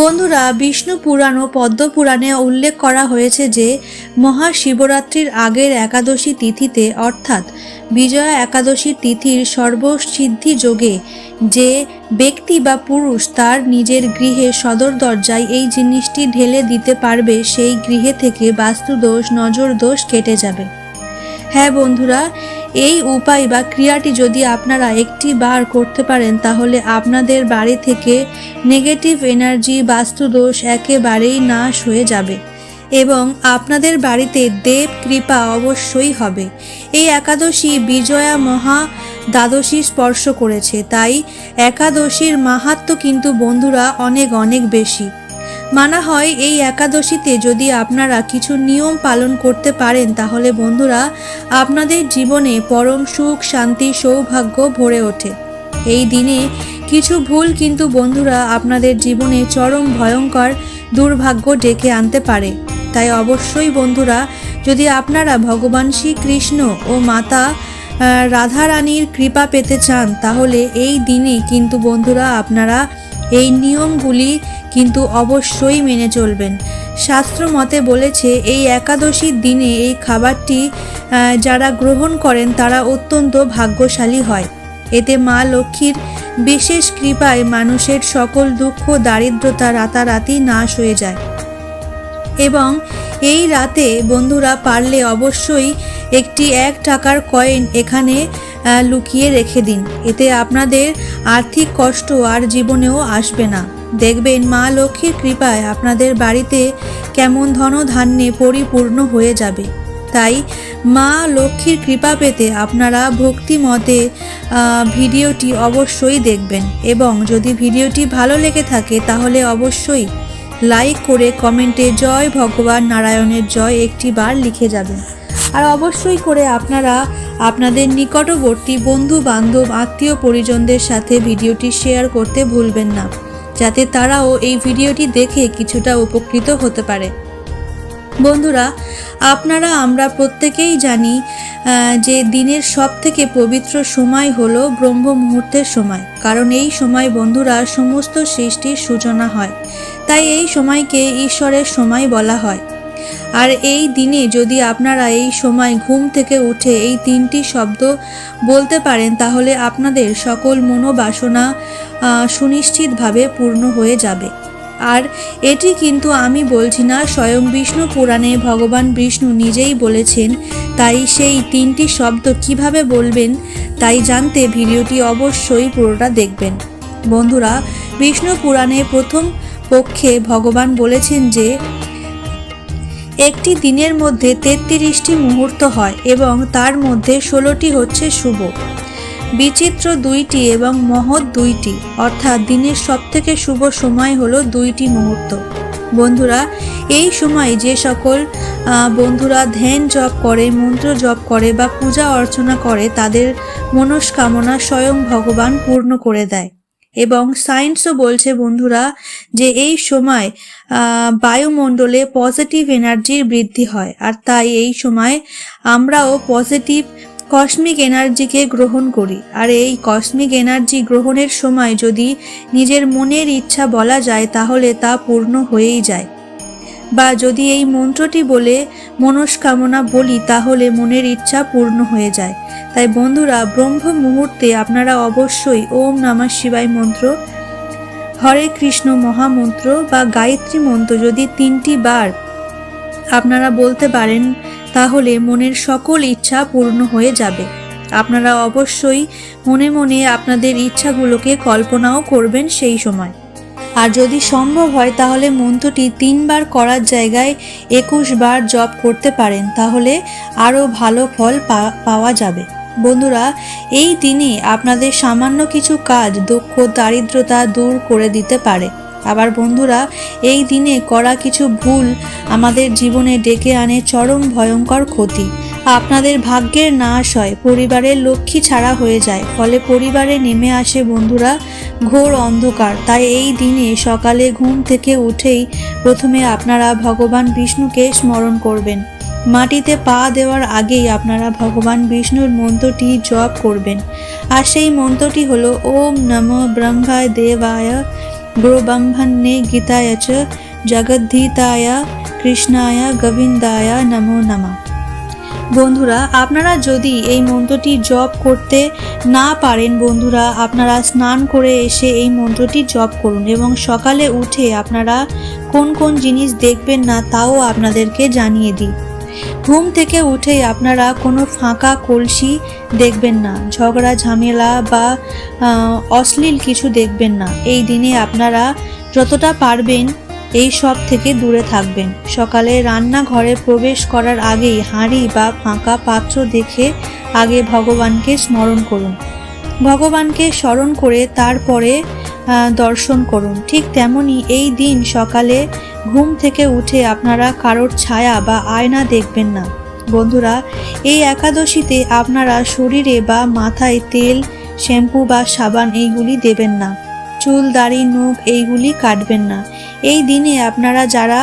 বন্ধুরা, বিষ্ণু পুরাণ ও পদ্ম পুরাণে উল্লেখ করা হয়েছে যে, মহাশিবরাত্রির আগের একাদশী তিথিতে, অর্থাৎ বিজয়া একাদশীর তিথির সর্বসিদ্ধি যোগে, যে ব্যক্তি বা পুরুষ তার নিজের গৃহে সদর দরজায় এই জিনিসটি ঢেলে দিতে পারবে, সেই গৃহে থেকে বাস্তুদোষ নজর দোষ কেটে যাবে। হ্যাঁ বন্ধুরা এই উপায় বা ক্রিয়াটি যদি আপনারা একটি বার করতে পারেন, তাহলে আপনাদের বাড়ি থেকে নেগেটিভ এনার্জি বাস্তুদোষ একেবারেই নাশ হয়ে যাবে এবং আপনাদের বাড়িতে দেব কৃপা অবশ্যই হবে। এই একাদশী বিজয়া মহা দ্বাদশী স্পর্শ করেছে, তাই একাদশীর মাহাত্ম কিন্তু বন্ধুরা অনেক অনেক বেশি। মানা হয়, এই একাদশীতে যদি আপনারা কিছু নিয়ম পালন করতে পারেন, তাহলে বন্ধুরা, আপনাদের জীবনে পরম সুখ, শান্তি, সৌভাগ্য ভরে ওঠে। এই দিনে কিছু ভুল কিন্তু বন্ধুরা আপনাদের জীবনে চরম ভয়ঙ্কর দুর্ভাগ্য ডেকে আনতে পারে। তাই অবশ্যই বন্ধুরা, যদি আপনারা ভগবান শ্রীকৃষ্ণ ও মাতা রাধারানীর কৃপা পেতে চান, তাহলে এই দিনে কিন্তু বন্ধুরা আপনারা এই নিয়মগুলি কিন্তু অবশ্যই মেনে চলবেন। শাস্ত্র মতে বলেছে, এই একাদশীর দিনে এই খাবারটি যারা গ্রহণ করেন তারা অত্যন্ত ভাগ্যশালী হয়। এতে মা লক্ষ্মীর বিশেষ কৃপায় মানুষের সকল দুঃখ, দারিদ্রতা রাতারাতি নাশ হয়ে যায়। এবং এই রাতে বন্ধুরা পারলে অবশ্যই একটি এক টাকার কয়েন এখানে লুকিয়ে রেখে দিন। এতে আপনাদের আর্থিক কষ্ট আর জীবনেও আসবে না। দেখবেন মা লক্ষ্মীর কৃপায় আপনাদের বাড়িতে কেমন ধনধান্যে পরিপূর্ণ হয়ে যাবে। তাই মা লক্ষ্মীর কৃপা পেতে আপনারা ভক্তি মতে ভিডিওটি অবশ্যই দেখবেন। এবং যদি ভিডিওটি ভালো লেগে থাকে, তাহলে অবশ্যই লাইক করে কমেন্টে জয় ভগবান নারায়ণের জয় একটি বার লিখে যাবেন। আর অবশ্যই করে আপনারা আপনাদের নিকটবর্তী বন্ধু বান্ধব আত্মীয় পরিজনদের সাথে ভিডিওটি শেয়ার করতে ভুলবেন না, যাতে তারাও এই ভিডিওটি দেখে কিছুটা উপকৃত হতে পারে। বন্ধুরা, আপনারা, আমরা প্রত্যেকেই জানি যে দিনের সব থেকে পবিত্র সময় হলো ব্রহ্ম মুহূর্তের সময়, কারণ এই সময় বন্ধুরা সমস্ত সৃষ্টির সূচনা হয়। তাই এই সময়কে ঈশ্বরের সময় বলা হয়। আর এই দিনে যদি আপনারা এই সময় ঘুম থেকে উঠে এই তিনটি শব্দ বলতে পারেন, তাহলে আপনাদের সকল মনোবাসনা সুনিশ্চিতভাবে পূর্ণ হয়ে যাবে। আর এটি কিন্তু আমি বলছি না, স্বয়ং বিষ্ণু পুরাণে ভগবান বিষ্ণু নিজেই বলেছেন, তাই সেই তিনটি শব্দ কীভাবে বলবেন, তাই জানতে ভিডিওটি অবশ্যই পুরোটা দেখবেন। বন্ধুরা, বিষ্ণু পুরাণে প্রথম পক্ষে ভগবান বলেছেন যে একটি দিনের মধ্যে তেত্রিশটি মুহূর্ত হয় এবং তার মধ্যে ষোলোটি হচ্ছে শুভ। বিচিত্র দুইটি এবং মহৎ দুইটি, অর্থাৎ দিনের সবথেকে শুভ সময় হলো দুইটি মুহূর্ত। বন্ধুরা, এই সময় যে সকল বন্ধুরা ধ্যান জপ করে, মন্ত্র জপ করে বা পূজা অর্চনা করে, তাদের মনস্কামনা স্বয়ং ভগবান পূর্ণ করে দেয়। এবং সায়েন্সও বলছে, বন্ধুরা, যে এই সময় বায়ুমণ্ডলে পজিটিভ এনার্জির বৃদ্ধি হয়। আর তাই এই সময় আমরাও পজিটিভ কসমিক এনার্জিকে গ্রহণ করি। আর এই কসমিক এনার্জি গ্রহণের সময় যদি নিজের মনের ইচ্ছা বলা যায়, তাহলে তা পূর্ণ হয়েই যায়। বা যদি এই মন্ত্রটি বলে মনস্কামনা বলি, তাহলে মনের ইচ্ছা পূর্ণ হয়ে যায়। তাই বন্ধুরা, ব্রহ্ম মুহূর্তে আপনারা অবশ্যই ওম নামা শিবায় মন্ত্র, হরে কৃষ্ণ মহামন্ত্র বা গায়ত্রী মন্ত্র যদি তিনটি বার আপনারা বলতে পারেন, তাহলে মনের সকল ইচ্ছা পূর্ণ হয়ে যাবে। আপনারা অবশ্যই মনে মনে আপনাদের ইচ্ছাগুলোকে কল্পনাও করবেন সেই সময়। আর যদি সম্ভব হয়, তাহলে মন্ত্রটি তিনবার করার জায়গায় একুশ বার জপ করতে পারেন, তাহলে আরও ভালো ফল পাওয়া যাবে। বন্ধুরা, এই দিনে আপনাদের সামান্য কিছু কাজ দুঃখ, দারিদ্রতা দূর করে দিতে পারে। আবার বন্ধুরা, এই দিনে করা কিছু ভুল আমাদের জীবনে ডেকে আনে চরম ভয়ঙ্কর ক্ষতি। আপনাদের ভাগ্যের নাশ হয়, পরিবারের লক্ষ্মী ছাড়া হয়ে যায়, ফলে পরিবারে নেমে আসে বন্ধুরা ঘোর অন্ধকার। তাই এই দিনে সকালে ঘুম থেকে উঠেই প্রথমে আপনারা ভগবান বিষ্ণুকে স্মরণ করবেন। মাটিতে পা দেওয়ার আগেই আপনারা ভগবান বিষ্ণুর মন্ত্রটি জপ করবেন। আর সেই মন্ত্রটি হলো, ওম নম ব্রহ্মায় দেবায়, ব্রহ্মণ্যে গীতায় চ, জগদ্ধিতায়, কৃষ্ণায়, গোবিন্দায় নমো নমঃ। বন্ধুরা, আপনারা যদি এই মন্ত্রটি জপ করতে না পারেন বন্ধুরা, আপনারা স্নান করে এসে এই মন্ত্রটি জপ করুন এবং সকালে উঠে আপনারা কোন কোন জিনিস দেখবেন না তাও আপনাদেরকে জানিয়ে দিই। ঘুম থেকে উঠে আপনারা কোনো ফাঁকা কলসি দেখবেন না, ঝগড়া, ঝামেলা বা অশ্লীল কিছু দেখবেন না। এই দিনে আপনারা যতটা পারবেন এই সব থেকে দূরে থাকবেন। সকালে রান্নাঘরে প্রবেশ করার আগেই হাঁড়ি বা ফাঁকা পাত্র দেখে আগে ভগবানকে স্মরণ করুন। ভগবানকে স্মরণ করে তারপরে দর্শন করুন। ঠিক তেমনি এই দিন সকালে ঘুম থেকে উঠে আপনারা কারোর ছায়া বা আয়না দেখবেন না। বন্ধুরা, এই একাদশীতে আপনারা শরীরে বা মাথায় তেল, শ্যাম্পু বা সাবান এইগুলি দেবেন না। চুল, দাড়ি, নখ এইগুলি কাটবেন না। এই দিনে আপনারা যারা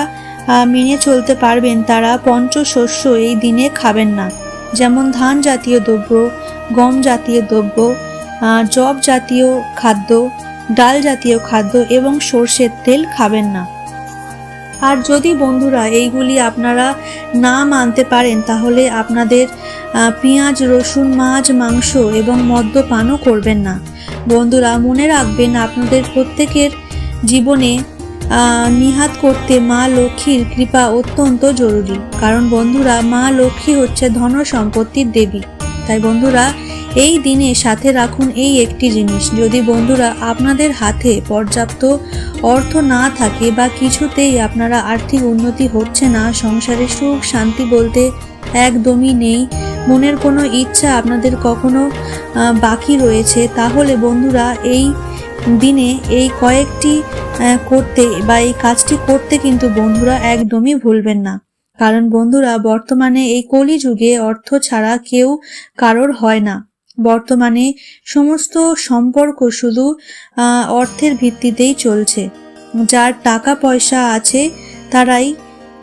মেনে চলতে পারবেন, তারা পঞ্চশস্য এই দিনে খাবেন না। যেমন ধান জাতীয় দ্রব্য, গম জাতীয় দ্রব্য জব জাতীয় খাদ্য, ডাল জাতীয় খাদ্য এবং সর্ষের তেল খাবেন না। আর যদি বন্ধুরা এইগুলি আপনারা না মানতে পারেন, তাহলে আপনাদের পেঁয়াজ, রসুন, মাছ, মাংস এবং মদ্যপানও করবেন না। বন্ধুরা, মনে রাখবেন আপনাদের প্রত্যেকের জীবনে নিহাত করতে মা লক্ষ্মীর কৃপা অত্যন্ত জরুরি। কারণ বন্ধুরা, মা লক্ষ্মী হচ্ছে ধন সম্পত্তির দেবী। তাই বন্ধুরা, এই দিনে সাথে রাখুন এই একটি জিনিস। যদি বন্ধুরা আপনাদের হাতে পর্যাপ্ত অর্থ না থাকে বা কিছুতেই আপনারা আর্থিক উন্নতি হচ্ছে না, সংসারে সুখ শান্তি বলতে একদমই নেই, মনের কোনো ইচ্ছা আপনাদের কখনো বাকি রয়েছে, তাহলে বন্ধুরা এই দিনে এই কয়েকটি করতে বা এই কাজটি করতে কিন্তু বন্ধুরা একদমই ভুলবেন না। কারণ বন্ধুরা, বর্তমানে এই কলিযুগে অর্থ ছাড়া কেউ কারোর হয় না। বর্তমানে সমস্ত সম্পর্ক শুধু অর্থের ভিত্তিতেই চলছে। যার টাকা পয়সা আছে, তারাই,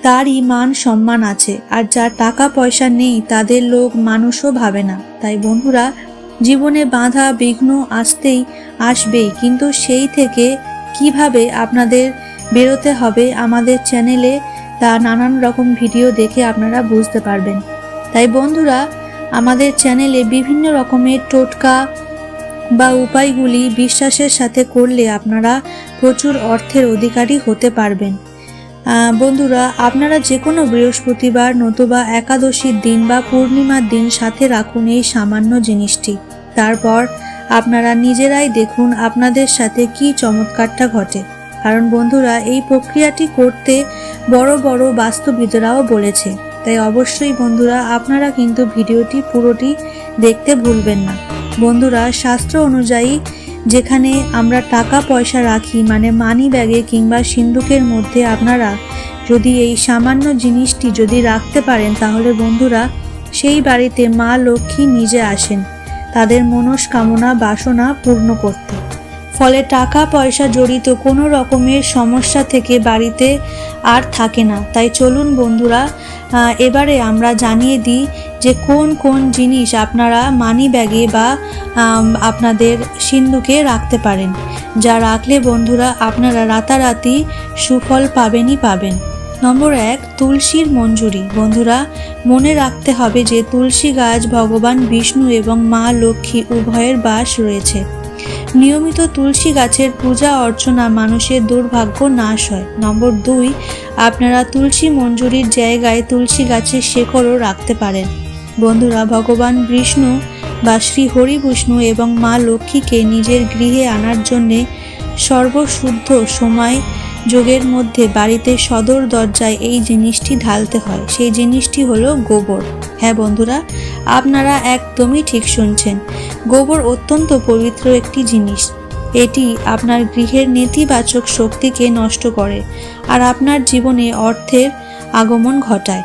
তারই মান সম্মান আছে। আর যার টাকা পয়সা নেই, তাদের লোক মানুষও ভাবে না। তাই বন্ধুরা জীবনে বাধা বিঘ্ন আসতেই আসবেই, কিন্তু সেই থেকে কীভাবে আপনাদের বেরোতে হবে আমাদের চ্যানেলে তা নানান রকম ভিডিও দেখে আপনারা বুঝতে পারবেন। তাই বন্ধুরা, আমাদের চ্যানেলে বিভিন্ন রকমের টোটকা বা উপায়গুলি বিশ্বাসের সাথে করলে আপনারা প্রচুর অর্থের অধিকারী হতে পারবেন। বন্ধুরা, আপনারা যে কোনো বৃহস্পতিবার নতুবা একাদশীর দিন বা পূর্ণিমার দিন সাথে রাখুন এই সামান্য জিনিসটি। তারপর আপনারা নিজেরাই দেখুন আপনাদের সাথে কি চমৎকারটা ঘটে। কারণ বন্ধুরা, এই প্রক্রিয়াটি করতে বড় বড় বাস্তুবিদরাও বলেছে। তাই অবশ্যই বন্ধুরা, আপনারা কিন্তু ভিডিওটি পুরোটি দেখতে ভুলবেন না। বন্ধুরা, শাস্ত্র অনুযায়ী যেখানে আমরা টাকা পয়সা রাখি মানে মানি ব্যাগে কিংবা সিন্ধুকের মধ্যে আপনারা যদি এই সামান্য জিনিসটি যদি রাখতে পারেন, তাহলে বন্ধুরা সেই বাড়িতে মা লক্ষ্মী নিজে আসেন। তাদের মনস্কামনা, বাসনা পূর্ণ করতে। ফলে টাকা পয়সা জড়িত কোনো রকমের সমস্যা থেকে বাড়িতে আর থাকে না। তাই চলুন বন্ধুরা এবারে আমরা জানিয়ে দিই যে কোন কোন জিনিস আপনারা মানি ব্যাগে বা আপনাদের সিন্ধুকে রাখতে পারেন। যা রাখলে বন্ধুরা আপনারা রাতারাতি সুফল পাবেনই পাবেন। নম্বর এক, তুলসীর মঞ্জুরি। বন্ধুরা, মনে রাখতে হবে যে তুলসী গাছ ভগবান বিষ্ণু এবং মা লক্ষ্মী উভয়ের বাস রয়েছে। নিয়মিত তুলসী গাছের পূজা অর্চনা মানুষের দুর্ভাগ্য নাশ হয়। নম্বর দুই, আপনারা তুলসী মঞ্জুরির জায়গায় তুলসী গাছের শেকড়ও রাখতে পারেন। বন্ধুরা, ভগবান বিষ্ণু বা শ্রী হরিবিষ্ণু এবং মা লক্ষ্মীকে নিজের গৃহে আনার জন্যে সর্বশুদ্ধ সময় যোগের মধ্যে বাড়িতে সদর দরজায় এই জিনিসটি ঢালতে হয়। সেই জিনিসটি হলো গোবর। হ্যাঁ বন্ধুরা, আপনারা একদমই ঠিক শুনছেন। গোবর অত্যন্ত পবিত্র একটি জিনিস। এটি আপনার গৃহের নেতিবাচক শক্তিকে নষ্ট করে, আর আপনার জীবনে অর্থের আগমন ঘটায়।